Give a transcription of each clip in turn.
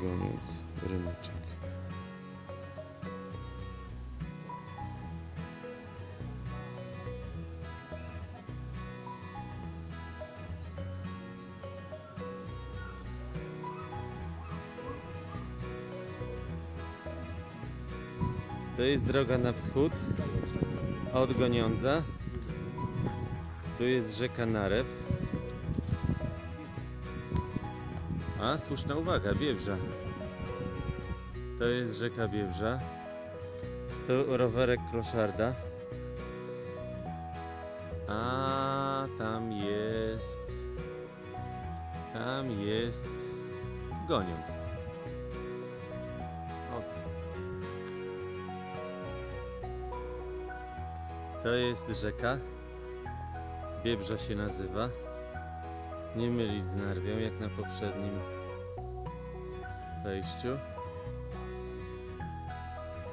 Goniąc ryneczek. To jest droga na wschód od Goniądza. Tu jest rzeka Narew. A, słuszna uwaga, Biebrza. To jest rzeka Biebrza. To rowerek Kloszarda. A tam jest. Tam jest. Goniąc. To jest rzeka. Biebrza się nazywa. Nie mylić z Narwią, jak na poprzednim wejściu.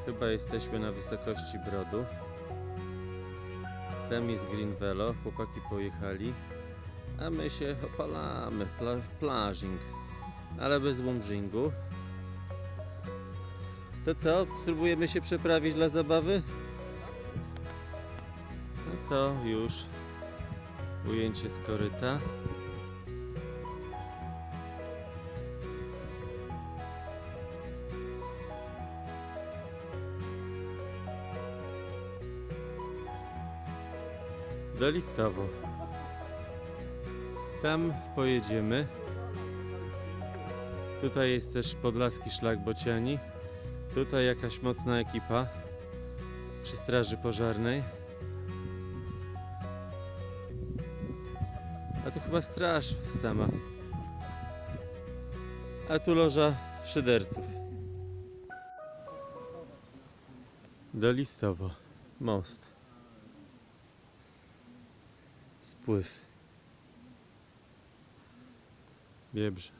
Chyba jesteśmy na wysokości brodu. Tam jest Green Velo, chłopaki pojechali, a my się opalamy, pla plażing, ale bez łomżingu. To co, spróbujemy się przeprawić dla zabawy? No to już ujęcie z koryta. Do Listowo. Tam pojedziemy. Tutaj jest też Podlaski Szlak Bociani. Tutaj jakaś mocna ekipa przy straży pożarnej. A to chyba straż sama. A tu loża szyderców. Do Listowo. Most. Spływ. Biebrze.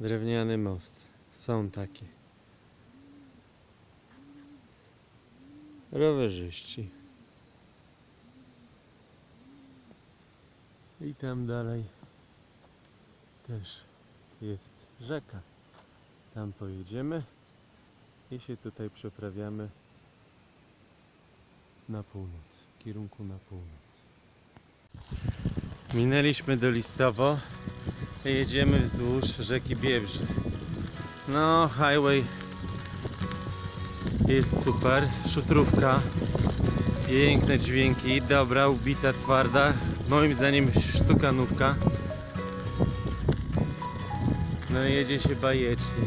Drewniany most. Są takie. Rowerzyści. I tam dalej też jest rzeka. Tam pojedziemy i się tutaj przeprawiamy na północ, w kierunku na północ. Minęliśmy do Listowo i jedziemy wzdłuż rzeki Biebrze. No, highway jest super, szutrówka, piękne dźwięki, dobra, ubita, twarda, moim zdaniem sztukanówka. No jedzie się bajecznie.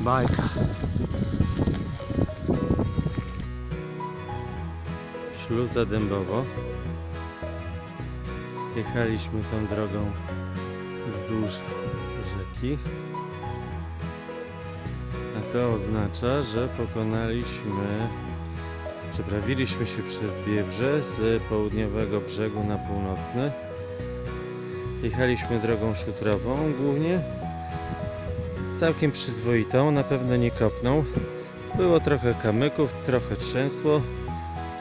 Bajka. Śluza Dębowo. Jechaliśmy tą drogą wzdłuż rzeki. A to oznacza, że pokonaliśmy, przeprawiliśmy się przez Biebrze z południowego brzegu na północny. Jechaliśmy drogą szutrową głównie. Całkiem przyzwoitą, na pewno nie kopną. Było trochę kamyków, trochę trzęsło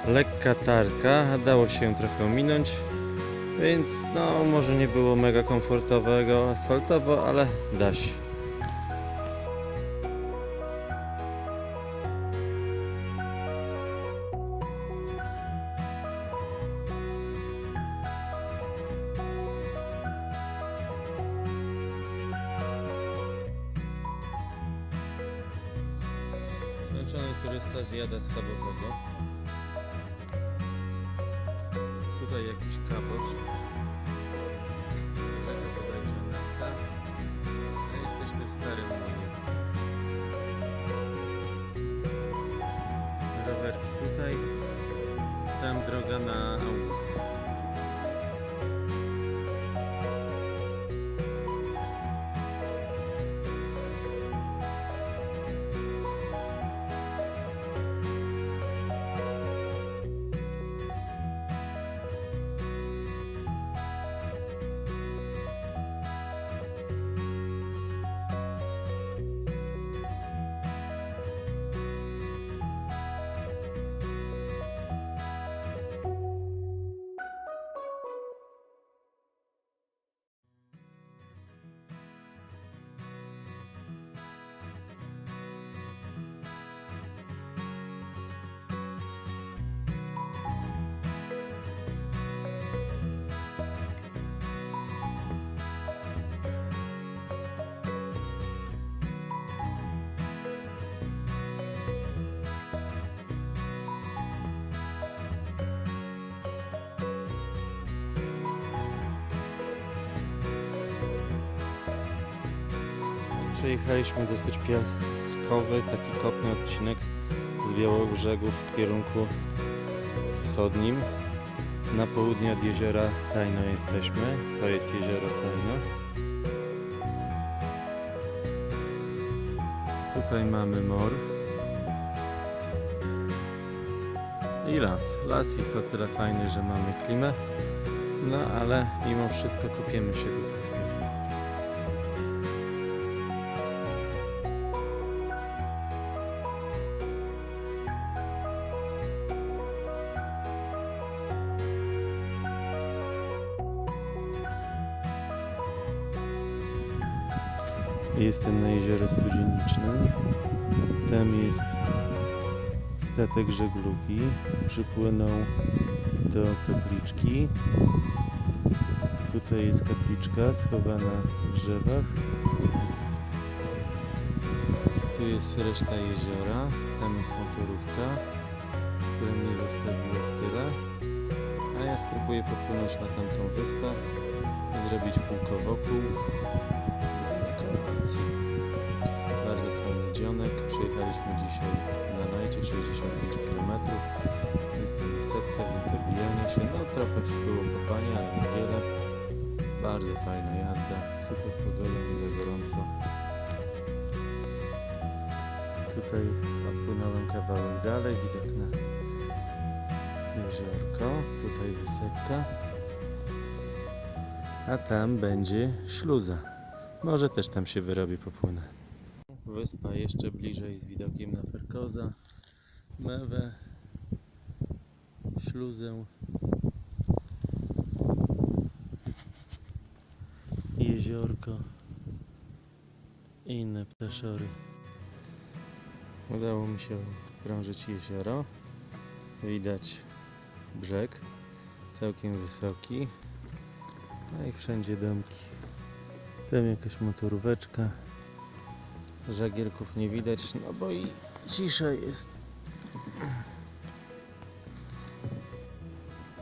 lekka tarka, dało się ją trochę ominąć, więc no może nie było mega komfortowego asfaltowo, ale da się. Zmęczony turysta zjada schabowego. Tutaj jakiś kabosz. Bodajże. A jesteśmy w Starym Młynie. Rowerki tutaj. Tam droga na Augustów. Przejechaliśmy dosyć piaskowy, taki kopny odcinek z Białobrzegu w kierunku wschodnim. Na południe od jeziora Sajno jesteśmy. To jest jezioro Sajno. Tutaj mamy mor. I las. Las jest o tyle fajny, że mamy klimę. No ale mimo wszystko kopiemy się tutaj w piasku. Jestem na jeziorze Studzienicznym. Tam jest statek żeglugi. Przypłynął do kapliczki. Tutaj jest kapliczka schowana w drzewach. Tu jest reszta jeziora. Tam jest motorówka, która mnie zostawiła w tyle. A ja spróbuję popłynąć na tamtą wyspę, zrobić kółko wokół. Kolacji. Bardzo fajny dzionek. Przyjechaliśmy dzisiaj na lajcie 65 km. Jest to setka, więc obijanie się. No trochę się było kopania, ale niewiele. Bardzo fajna jazda. Super pogoda, nie za gorąco. Tutaj odpłynąłem kawałek dalej, widok na jeziorko. Tutaj wysepka. A tam będzie śluza. Może też tam się wyrobi, popłynę. Wyspa jeszcze bliżej z widokiem na Ferkoza, Mewę, śluzę, jeziorko i inne ptaszory. Udało mi się krążyć jezioro. Widać brzeg, całkiem wysoki. No i wszędzie domki. Tam jakaś motoróweczka. Żagielków nie widać, no bo i cisza jest.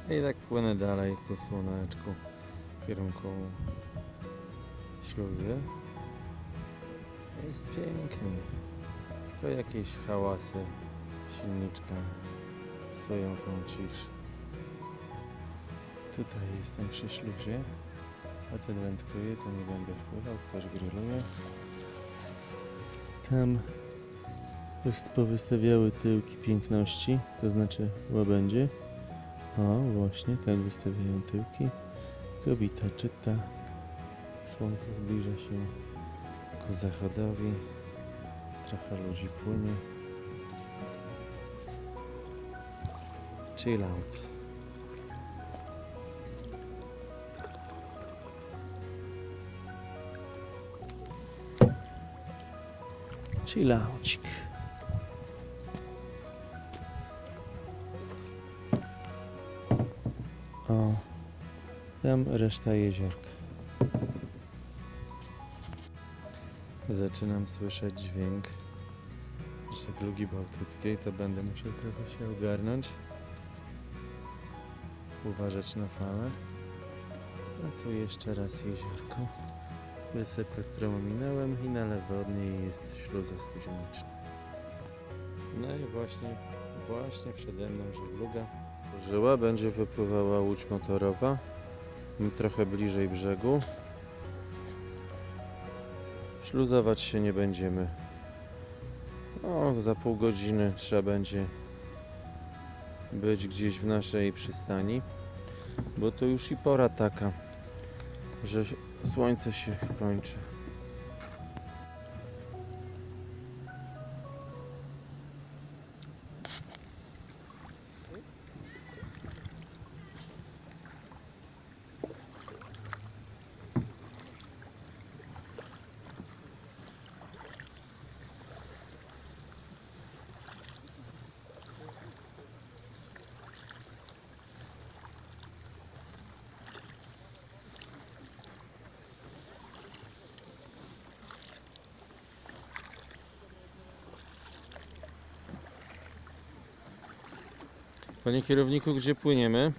I tak płynę dalej ku słoneczku w kierunku śluzy. Jest pięknie. To jakieś hałasy silniczka psują tą ciszę. Tutaj jestem przy śluzie. Facet wędkuje, to nie będę wpływał, ktoś grilluje. Tam wyst- powystawiały tyłki piękności, to znaczy łabędzie. O, właśnie, tak wystawiają tyłki. Kobieta czyta. Słonko zbliża się ku zachodowi. Trochę ludzi płynie. Chill out. Chillaucik. O, tam reszta jeziorka. Zaczynam słyszeć dźwięk żeglugi bałtyckiej, to będę musiał trochę się ogarnąć. Uważać na falę. A tu jeszcze raz jeziorko. Wysepka, którą ominąłem i na lewo od niej jest śluza studzieniczna. No i właśnie, właśnie przede mną żegluga. Żyła, będzie wypływała łódź motorowa. Trochę bliżej brzegu. Śluzować się nie będziemy. O, za pół godziny trzeba będzie być gdzieś w naszej przystani, bo to już i pora taka, że słońce się kończy. Panie kierowniku, gdzie płyniemy?